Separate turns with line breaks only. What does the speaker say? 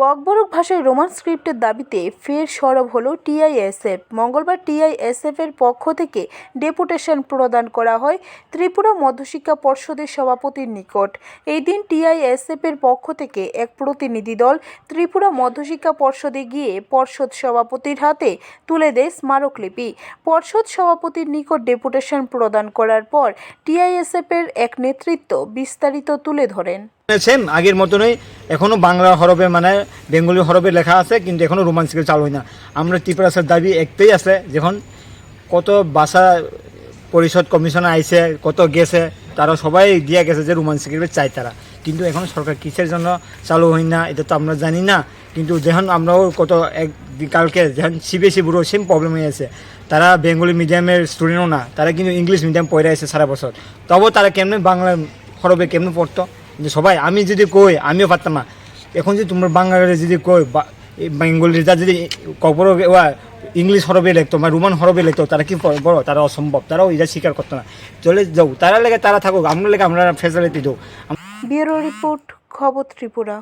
ককবরক ভাষায় রোমান স্ক্রিপ্টের দাবিতে ফের সরব হলো টিআইএসএফ মঙ্গলবার টিআইএসএফের পক্ষ থেকে ডেপুটেশন প্রদান করা হয় ত্রিপুরা মধ্যশিক্ষা পর্ষদের সভাপতির নিকট। এই দিন টিআইএসএফের পক্ষ থেকে এক প্রতিনিধি দল ত্রিপুরা মধ্যশিক্ষা পর্ষদে গিয়ে পর্ষদ সভাপতির হাতে তুলে দেয় স্মারকলিপি। পর্ষদ সভাপতির নিকট ডেপুটেশন প্রদান করার পর টিআইএসএফের এক নেতৃত্ব বিস্তারিত তুলে ধরেন।
সেম, আগের মতনই। এখনও বাংলা হরফে মানে বেঙ্গলি হরফে লেখা আছে, কিন্তু এখনও রোমান স্কেল চালু হয় না। আমরা ত্রিপুরাসের দাবি একটাই আছে, যখন কত ভাষা পরিষদ কমিশন আইছে, কত গেছে, তারা সবাই দিয়া গেছে যে রোমান স্কেল চাই তারা। কিন্তু এখন সরকার কিসের জন্য চালু হয় না, এটা তো আমরা জানি না। কিন্তু যখন আমরাও কত এক কালকে যখন সিবিএসই বুড়ো সেম প্রবলেম হয়ে আছে। তারা বেঙ্গলি মিডিয়ামের স্টুডেন্টও না, তারা কিন্তু ইংলিশ মিডিয়াম পড়ে আছে সারা বছর। তবুও তারা কেমনে বাংলা হরফে কেমনে পড়তো? যে সবাই, আমি যদি কই, আমিও পারতাম না। এখন যদি তোমরা বাঙালি যদি কই বেঙ্গলিরা যদি কবর ইংলিশ হরবে লিখতো বা রোমান হরবে লিখতো, তারা কি বড় তারা অসম্ভব, তারাও এটা স্বীকার করতো না। চলে যাও, তারা লেগে তারা থাকুক, আমরা লেগে আমরা ফেসিলিটি দেবো।
ব্যুরো রিপোর্ট, খবর ত্রিপুরা।